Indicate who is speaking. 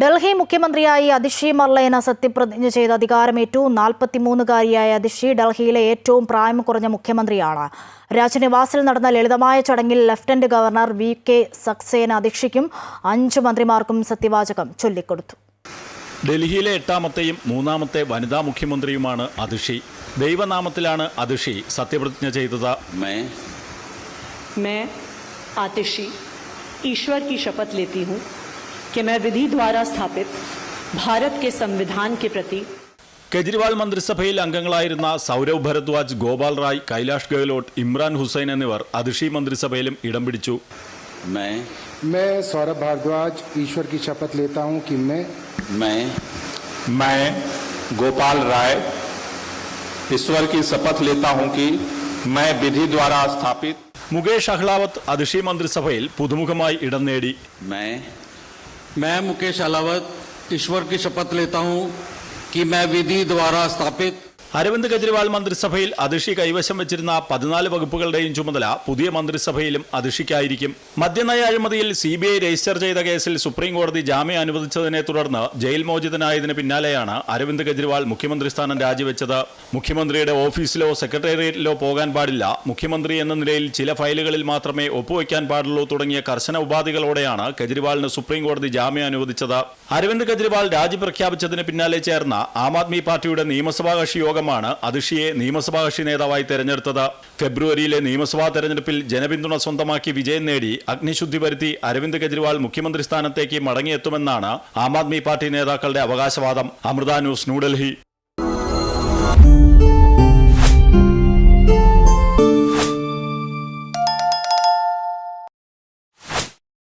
Speaker 1: ഡൽഹി മുഖ്യമന്ത്രിയായി അതിഷി മർലൈന സത്യപ്രതിജ്ഞ ചെയ്ത് അധികാരമേറ്റു നാൽപ്പത്തിമൂന്നുകാരിയായ അതിഷി ഡൽഹിയിലെ ഏറ്റവും പ്രായം കുറഞ്ഞ മുഖ്യമന്ത്രിയാണ്. രാജ്നിവാസിൽ നടന്ന ലളിതമായ ചടങ്ങിൽ lieutenant governor V K Saxena അതിഷിക്കും അഞ്ച് മന്ത്രിമാർക്കും സത്യവാചകം ചൊല്ലിക്കൊടുത്തു.
Speaker 2: ഡൽഹിയിലെ എട്ടാമത്തെയും മൂന്നാമത്തെ വനിതാ മുഖ്യമന്ത്രിയുമാണ് അതിഷി. ദൈവനാമത്തിലാണ് അതിഷി സത്യപ്രതിജ്ഞ ചെയ്തത്.
Speaker 3: ഈശ്വർ കി ശപഥ ലേത്തി ഹും. कि मैं विधि द्वारा स्थापित भारत के संविधान के प्रति
Speaker 2: കെജ്രിവാൾ മന്ത്രിസഭയിൽ അംഗങ്ങളായിരുന്ന സൗരവ് ഭരദ്വാജ് ഗോപാൽ റായ് കൈലാഷ് ഗെഹ്ലോട്ട് ഇമ്രാൻ ഹുസൈൻ എന്നിവർ അതിഷി മന്ത്രിസഭയിലും ഇടം പിടിച്ചു
Speaker 4: मैं
Speaker 5: मैं सौरभ भारद्वाज ईश्वर की शपथ लेता हूं कि मैं
Speaker 4: मैं
Speaker 6: मैं गोपाल राय ईश्वर की शपथ लेता हूं कि मैं विधि द्वारा स्थापित
Speaker 2: മുകേഷ് അഹ്ലാവത്ത് അതിഷി മന്ത്രിസഭയിൽ പുതുമുഖമായി ഇടം നേടി
Speaker 4: मैं
Speaker 7: मैं मुकेश अलावत ईश्वर की शपथ लेता हूँ कि मैं विधि द्वारा स्थापित
Speaker 2: അരവിന്ദ് കെജ്രിവാൾ മന്ത്രിസഭയിൽ അതിഷി കൈവശം വെച്ചിരുന്ന പതിനാല് വകുപ്പുകളുടെയും ചുമതല പുതിയ മന്ത്രിസഭയിലും അതിഷിക്കായിരിക്കും. മദ്യനയ അഴിമതിയിൽ സി ബി ഐ രജിസ്റ്റർ ചെയ്ത കേസിൽ സുപ്രീം കോടതി ജാമ്യം അനുവദിച്ചതിനെ തുടർന്ന് ജയിൽ മോചിതനായതിന് പിന്നാലെയാണ് അരവിന്ദ് കെജ്രിവാൾ മുഖ്യമന്ത്രി സ്ഥാനം രാജിവെച്ചത്. മുഖ്യമന്ത്രിയുടെ ഓഫീസിലോ സെക്രട്ടേറിയറ്റിലോ പോകാൻ പാടില്ല. മുഖ്യമന്ത്രി എന്ന നിലയിൽ ചില ഫയലുകളിൽ മാത്രമേ ഒപ്പുവയ്ക്കാൻ പാടുള്ളൂ തുടങ്ങിയ കർശന ഉപാധികളോടെയാണ് കെജ്രിവാളിന് സുപ്രീം കോടതി ജാമ്യം അനുവദിച്ചത്. അരവിന്ദ് കെജ്രിവാൾ രാജി പ്രഖ്യാപിച്ചതിന് പിന്നാലെ ചേർന്ന ആം ആദ്മി പാർട്ടിയുടെ നിയമസഭാ കക്ഷി യോഗമാണ് അതിഷിയെ നിയമസഭാ കക്ഷി നേതാവായി തെരഞ്ഞെടുത്തത് ഫെബ്രുവരിയിലെ നിയമസഭാ തെരഞ്ഞെടുപ്പിൽ ജനപിന്തുണ സ്വന്തമാക്കി വിജയം നേടി അഗ്നിശുദ്ധി വരുത്തി അരവിന്ദ് കെജ്രിവാൾ മുഖ്യമന്ത്രി സ്ഥാനത്തേക്ക് മടങ്ങിയെത്തുമെന്നാണ് ആം ആദ്മി പാർട്ടി നേതാക്കളുടെ അവകാശവാദം. അമൃത ന്യൂസ് ന്യൂഡൽഹി.